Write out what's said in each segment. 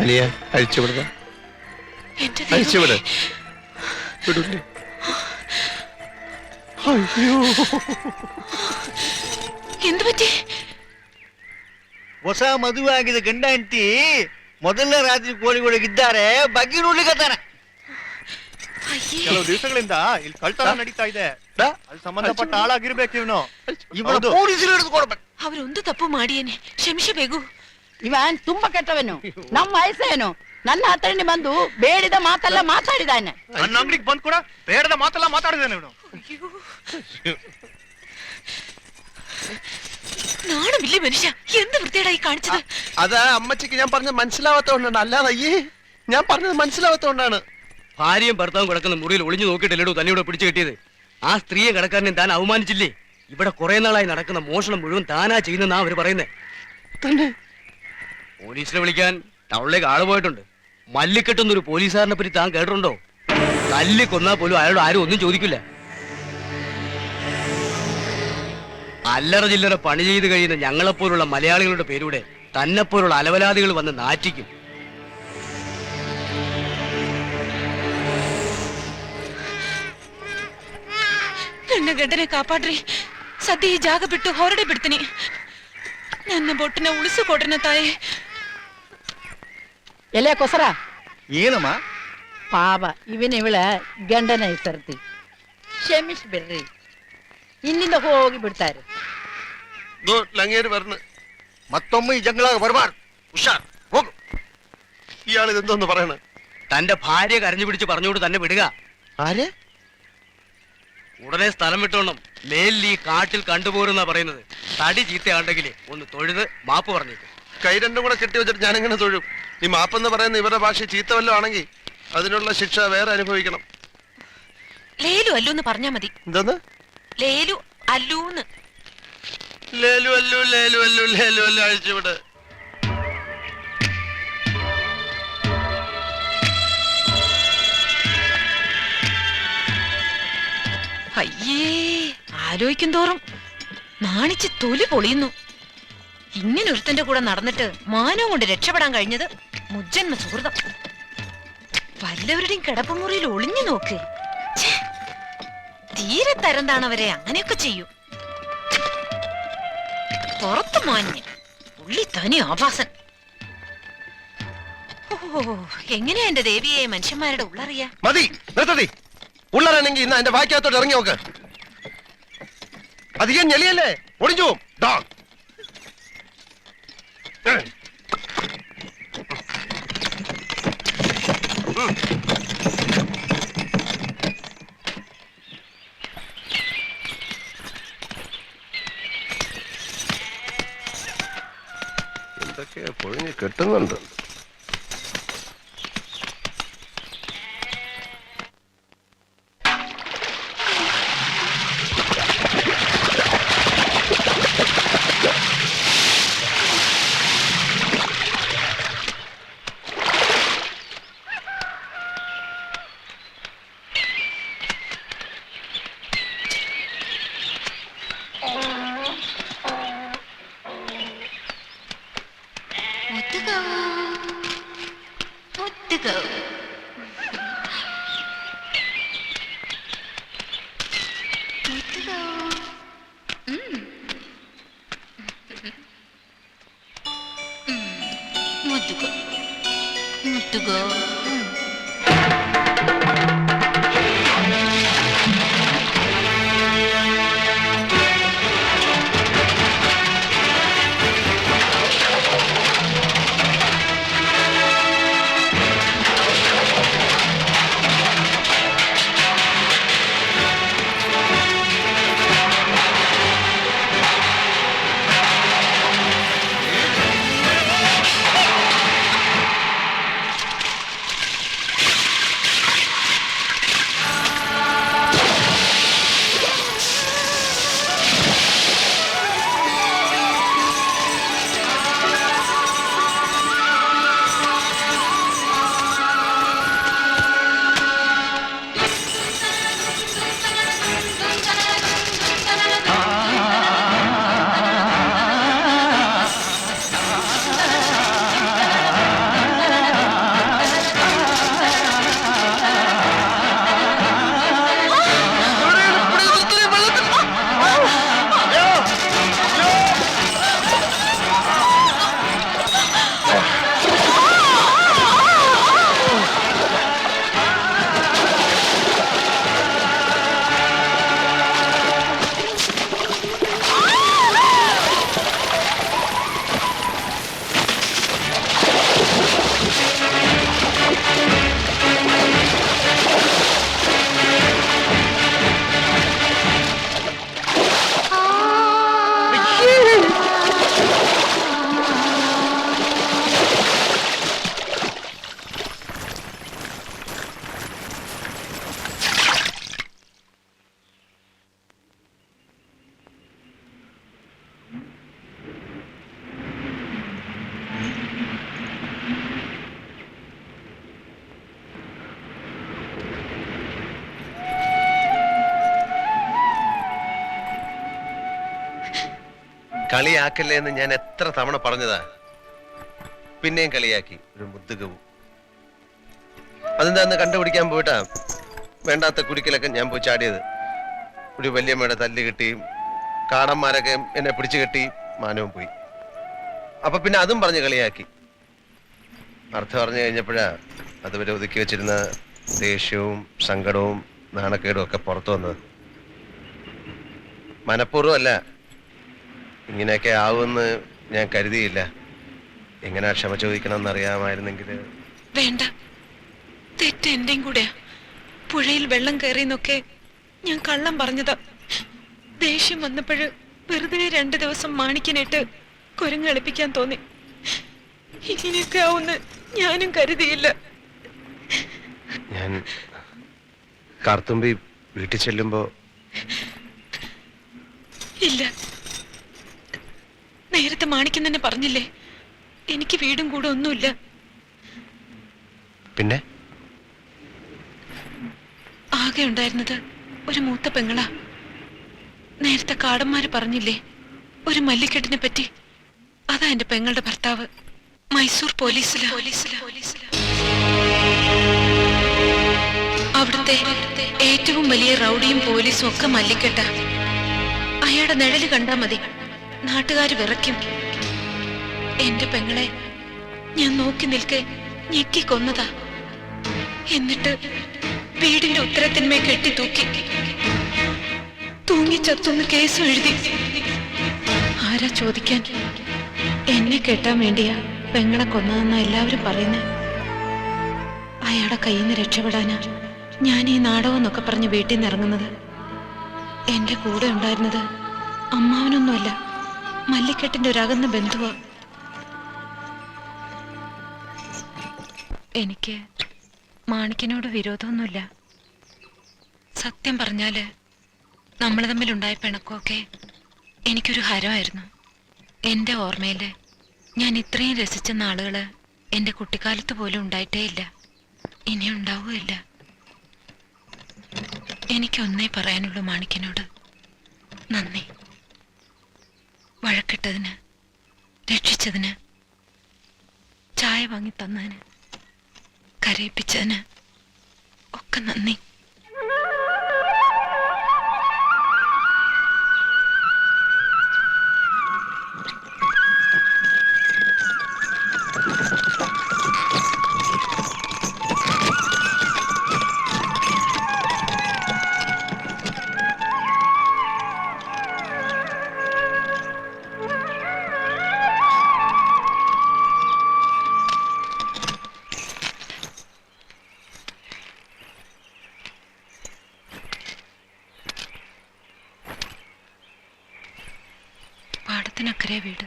അനിയ അഴിച്ചുവിടുക എന്റെ അഴിച്ചുവിട് ദൈവമേ. വിടൂല്ലേ അയ്യോ എന്ത് പറ്റി ಹೊಸ ಮದುವೆ ಆಗಿದೆ ಗಂಡ ಹೆಂಡತಿ ಮೊದಲನೇ ರಾತ್ರಿ ಕೋಳಿಗಳಿದ್ದಾರೆ ಬಗ್ಗಿನುಡ್ಲಿಕತ್ತಾನ ಅಯ್ಯೇ ಕೆಲವು ದಿವಸಗಳಿಂದ ಇಲ್ಲಿ ಕಳ್ತನ ನಡೀತಾ ಇದೆ ഡാ, ಅಲ್ಲಿ ಸಂಬಂಧಪಟ್ಟ ಆಳಾಗಿರ್ಬೇಕು ಇವನು ಇವನ ಪೊಲೀಸರು ಹಿಡಿದು ಕೊಡ್ಬೇಕು ಅವರೊಂದು ತಪ್ಪು ಮಾಡಿಯೇನೆ ಕ್ಷಮಿಸಬೇಕು ಇವನ್ ತುಂಬಾ ಕೆಟ್ಟವನು ನಮ್ಮ ವಯಸ್ಸೇನು ನನ್ನ ಹತ್ರನೇ ಬಂದು ಬೇಡಿದ ಮಾತೆಲ್ಲ ಮಾತಾಡಿದಾನೆ ನನ್ನ ಅಂಗಡಿಗೆ ಬಂದ್ ಕೂಡ ಬೇಡದ ಮಾತೆಲ್ಲ ಮಾತಾಡಿದಾನೆ ಇವನು നാണമില്ലേ മനുഷ്യ എന്ത് വൃത്തിയേടായി കാണിച്ചത് അത് അമ്മച്ചിക്ക് ഞാൻ പറഞ്ഞത് മനസ്സിലാവാത്തോണ്ടാണ് അല്ലാതെ അയ്യേ ഞാൻ പറഞ്ഞത് മനസ്സിലാവാത്തോണ്ടാണ് ഭാര്യയും ഭർത്താവും കിടക്കുന്ന മുറിയിൽ ഒളിഞ്ഞു നോക്കിയിട്ടില്ലടോ തന്നെ ഇവിടെ പിടിച്ചു കെട്ടിയത് ആ സ്ത്രീയെ കിടക്കാരനെ താൻ അവമാനിച്ചില്ലേ ഇവിടെ കുറെ നാളായി നടക്കുന്ന മോഷണം മുഴുവൻ താനാ ചെയ്യുന്നെന്നാ അവര് പറയുന്നേ തന്നെ പോലീസിനെ വിളിക്കാൻ ടൗണിലേക്ക് ആള് പോയിട്ടുണ്ട് മല്ലിക്കെട്ടുന്നൊരു പോലീസുകാരനെ പറ്റി താൻ കേട്ടിട്ടുണ്ടോ തല്ലി കൊന്നാ പോലും അയാളോട് ആരും ഒന്നും ചോദിക്കില്ല അല്ലറ ചില്ലറ പണി ചെയ്ത് കഴിയുന്ന ഞങ്ങളെപ്പോലുള്ള മലയാളികളുടെ പേരൂടെ തന്നെപ്പോലുള്ള അലവലാദികൾ വന്ന് നാറ്റിക്കും ನನ್ನ ಗಂಡನೆ ಕಾಪಾಡ್ರಿ ಸದ್ಯ ಈ ಜಾಗ ಬಿಟ್ಟು ಹೊರಡೆ ಬಿಡ್ತೀನಿ ನನ್ನ ಬೊಟ್ಟನ ಉಳಿಸಿಕೊಡ್ರನ ತಾಯಿ ಎಲೆ ಕೊಸರ ಏನಮ್ಮ ಪಾಪ ಇವನ್ ಇವಳ ಗಂಡನ ಹೆಸರ್ತಿ ಕ್ಷಮಿಸ್ ಬಿಡ್ರಿ ಇಲ್ಲಿಂದ ಹೋಗಿ ಬಿಡ್ತಾರೆ ദോ, ലങ്ങേര് വരണ് ಮತ್ತೊಮ್ಮೆ ಈ ಜಂಗಳಾಗ ಬರಬಾರ್ದು ಹುಷಾರ್ ಹೋಗು ഇയാൾ ഇതെന്തോന്ന് പറയണ തന്റെ ഭാര്യ കരഞ്ഞു പിടിച്ച് പറഞ്ഞുകൊണ്ട് തന്നെ വിടുക ആരെ ഉടനെ സ്ഥലം വിട്ടോണം മേലിൽ ഈ കാട്ടിൽ കണ്ടുപോരുന്നാ പറയുന്നത് തടി ചീത്തയാണ്ടെങ്കിൽ ഒന്ന് തൊഴുത് മാപ്പ് പറഞ്ഞേക്കും കൈ രണ്ടും കൂടെ കെട്ടി വെച്ചിട്ട് ഞാനിങ്ങനെ തൊഴും ഈ മാപ്പെന്ന് പറയുന്ന ഇവരുടെ ഭാഷ ചീത്ത വല്ലതും ആണെങ്കിൽ അതിനുള്ള ശിക്ഷ വേറെ അനുഭവിക്കണം. ലേലു അല്ലു എന്ന് പറഞ്ഞാ മതി. എന്തെന്ന്? ലേലു അല്ലൂന്ന്. ലേലു അല്ലു ലേലു അല്ലു ലേലു അല്ലു അഴിച്ചുവിടെ അയ്യേ ആലോചിക്കും തോറും. നാണിച്ച് തൊലി പൊളിയുന്നു. ഇങ്ങനെ ഒരുത്തന്റെ കൂടെ നടന്നിട്ട് മാനവും കൊണ്ട് രക്ഷപ്പെടാൻ കഴിഞ്ഞത് മുജ്ജന്മ സുഹൃതം. വല്ലവരുടെയും കിടപ്പുമുറിയിൽ ഒളിഞ്ഞു നോക്ക്. തീരെ തരം അവരെ അങ്ങനെയൊക്കെ ചെയ്യൂ. പുറത്ത് മാന്യ ഉള്ളി തനി ആഭാസൻ. ഓ എങ്ങനെയാ എന്റെ ദേവിയെ മനുഷ്യന്മാരുടെ ഉള്ളറിയാ? മതി നിർത്തതി ഉള്ളറാണെങ്കിൽ ഇന്ന് എന്റെ വായിക്കകത്തോട്ട് ഇറങ്ങി നോക്ക്. അധികം ഞെളിയല്ലേ? ഒടിഞ്ഞു പോവും. ഉം. പൊഴിഞ്ഞ് കെട്ടുന്നുണ്ട് to go. കളിയാക്കല്ലേ എന്ന് ഞാൻ എത്ര തവണ പറഞ്ഞതാ. പിന്നെയും കളിയാക്കി ഒരു മുദ്ദുകവും. അതെന്താന്ന് കണ്ടുപിടിക്കാൻ പോയിട്ടാ? വേണ്ടാത്ത കുരുക്കിലൊക്കെ ഞാൻ പോയി ചാടിയത്. ഒരു വല്യമ്മയുടെ തല്ല് കിട്ടി കാടന്മാരൊക്കെ എന്നെ പിടിച്ചു കെട്ടി മാനവും പോയി. അപ്പൊ പിന്നെ അതും പറഞ്ഞ് കളിയാക്കി. അർത്ഥം പറഞ്ഞു കഴിഞ്ഞപ്പോഴാ അതുവരെ ഒതുക്കി വെച്ചിരുന്ന ദേഷ്യവും സങ്കടവും നാണക്കേടും ഒക്കെ പുറത്തു വന്നത്. മനഃപൂർവം അല്ല ഇങ്ങനെയൊക്കെ ആവുമെന്ന് ഞാൻ കരുതിയില്ല. എങ്ങനെ ക്ഷമ ചോദിക്കണം എന്നറിയാമായിരുന്നെങ്കിൽ വേണ്ട. തെറ്റ് എന്റെയും കൂടെയാ. പുഴയിൽ വെള്ളം കയറിയെന്നൊക്കെ ഞാൻ കള്ളം പറഞ്ഞതാ. ദേഷ്യം വന്നപ്പോഴ് വെറുതെ രണ്ടു ദിവസം മാണിക്കനിട്ട് കുരങ്ങളിപ്പിക്കാൻ തോന്നി. ഇങ്ങനെയൊക്കെ ആവുന്ന് ഞാനും കരുതിയില്ല. ഞാൻ കാർത്തുമ്പി വീട്ടിൽ ചെല്ലുമ്പോ ഇല്ല. നേരത്തെ മാണിക്കം തന്നെ പറഞ്ഞില്ലേ? എനിക്ക് വീടും കൂടെ ഒന്നുമില്ല. പിന്നെ? ആകെ ഉണ്ടായിരുന്നത് ഒരു മൂത്ത പെങ്ങളാ. നേരത്തെ കാടന്മാര് പറഞ്ഞില്ലേ ഒരു മല്ലിക്കെട്ടിനെ പറ്റി? അതാ എന്റെ പെങ്ങളുടെ ഭർത്താവ്. മൈസൂർ പോലീസില. പോലീസില പോലീസില അവിടുത്തെ ഏറ്റവും വലിയ റൗഡിയും പോലീസും ഒക്കെ മല്ലിക്കെട്ട. അയാളുടെ നിഴൽ കണ്ടാ മതി. നാട്ടുകാര് വിറയ്ക്കും. എന്റെ പെങ്ങളെ ഞാൻ നോക്കി നിൽക്കെ ഞെക്കിക്കൊന്നതാ എന്നിട്ട് വീടിന്റെ ഉത്തരത്തിന്മേ കെട്ടി തൂക്കി. തൂങ്ങി ചത്തുന്ന് കേസും എഴുതി. ആരാ ചോദിക്കാൻ? എന്നെ കെട്ടാൻ വേണ്ടിയാ പെങ്ങളെ കൊന്നതെന്ന എല്ലാവരും പറയുന്നത് അയാളെ കയ്യിൽ നിന്ന് രക്ഷപ്പെടാനാ ഞാൻ ഈ നാടകം എന്നൊക്കെ പറഞ്ഞ് വീട്ടിൽ നിന്ന് ഇറങ്ങുന്നത്. എന്റെ കൂടെ ഉണ്ടായിരുന്നത് അമ്മാവനൊന്നുമല്ല. മല്ലിക്കെട്ടിന്റെ ഒരു അകന്ന ബന്ധുവാ. എനിക്ക് മാണിക്കനോട് വിരോധമൊന്നുമില്ല. സത്യം പറഞ്ഞാൽ നമ്മൾ തമ്മിലുണ്ടായ പിണക്കമൊക്കെ എനിക്കൊരു ഹരമായിരുന്നു. എന്റെ ഓർമ്മയിൽ ഞാൻ ഇത്രയും രസിച്ച നാളുകൾ എന്റെ കുട്ടിക്കാലത്ത് പോലും ഉണ്ടായിട്ടേ ഇല്ല. ഇനി ഉണ്ടാവുകയില്ല. എനിക്കൊന്നേ പറയാനുള്ളൂ മാണിക്കനോട്. നന്ദി. വഴക്കിട്ടതിന് രക്ഷിച്ചതിന് ചായ വാങ്ങി തന്നതിന് കരയിപ്പിച്ചതിന് ഒക്കെ നന്ദി. പാടത്തിനക്കരെ വീട്.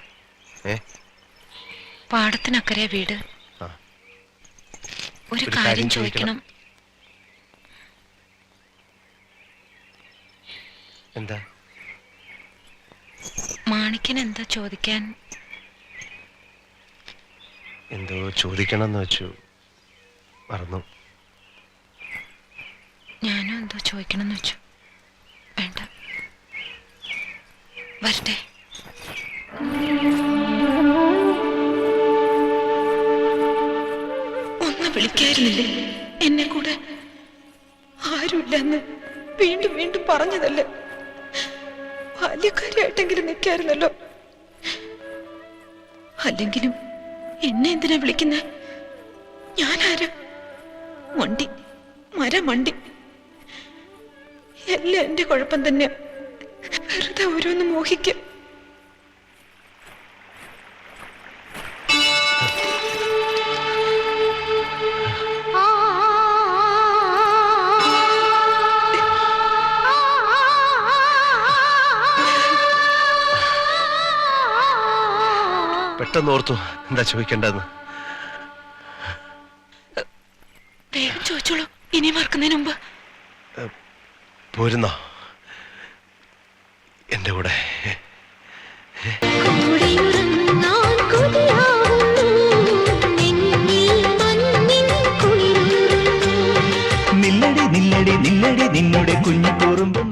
പാടത്തിനക്കരെ വീട്. ഒരു കാര്യം ചോദിക്കണം. എന്താ? മാണിക്കൻ എന്താ ചോദിക്കാൻ? എന്തോ ചോദിക്കണം എന്ന് വെച്ചു. മറന്നു. ഞാനും എന്തോ ചോദിക്കണം എന്ന് വെച്ചു. വേണ്ട. വരട്ടെ. വിളിക്കായിരുന്നില്ലേ എന്നെ കൂടെ ആരുമില്ലെന്ന് വീണ്ടും വീണ്ടും പറഞ്ഞതല്ലേ? ബാല്യക്കാരിയായിട്ടെങ്കിലും നിൽക്കായിരുന്നല്ലോ. അല്ലെങ്കിലും എന്നെ എന്തിനാ വിളിക്കുന്നേ? ഞാനാരാ? മണ്ടി മരമണ്ടി. എല്ലാം എന്റെ കുഴപ്പം തന്നെ വെറുതെ ഓരോന്ന് മോഹിക്കും പെട്ടെന്ന് ഓർത്തു എന്താ ചോദിക്കേണ്ടതെന്ന്. വേഗം ചോദിച്ചോളൂ. ഇനി മറക്കുന്നതിന് മുമ്പ്. പോരുന്നോ? എന്റെ കൂടെ. നില്ലടി നില്ലടി നില്ലടി നിന്നുടെ കുഞ്ഞു കുറുമ്പൊന്നു